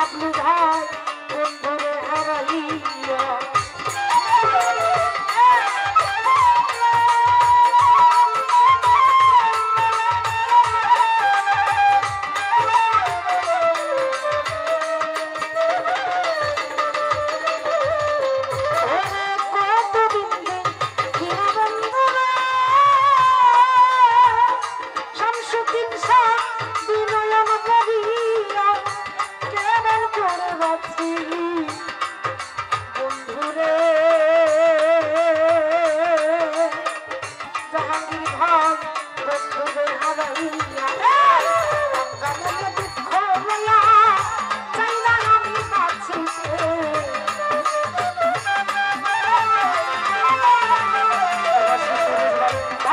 স্বপ্ন ধার বন্ধুরে হারাইয়া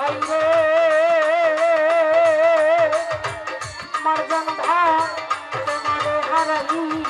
হারাইলে মারজন ভাই তোমারে হারাইলে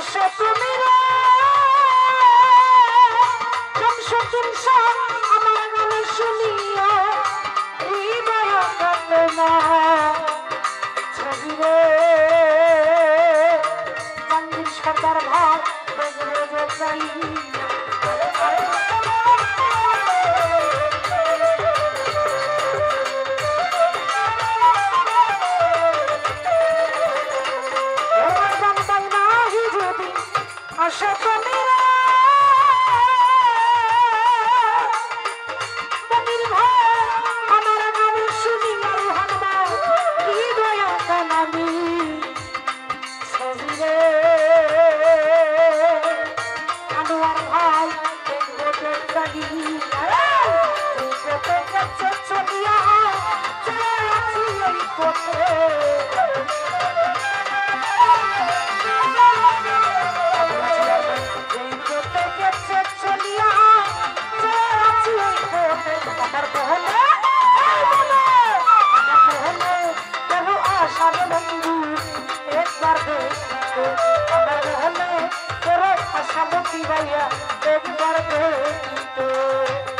Você primeiro! Yeah. गैया एक बार प्रेम की तो।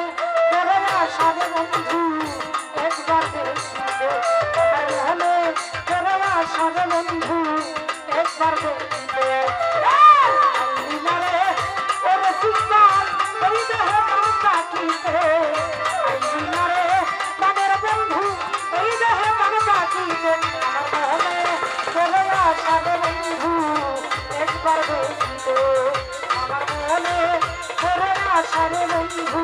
বন্ধু আমার মনে করে না সারে বন্ধু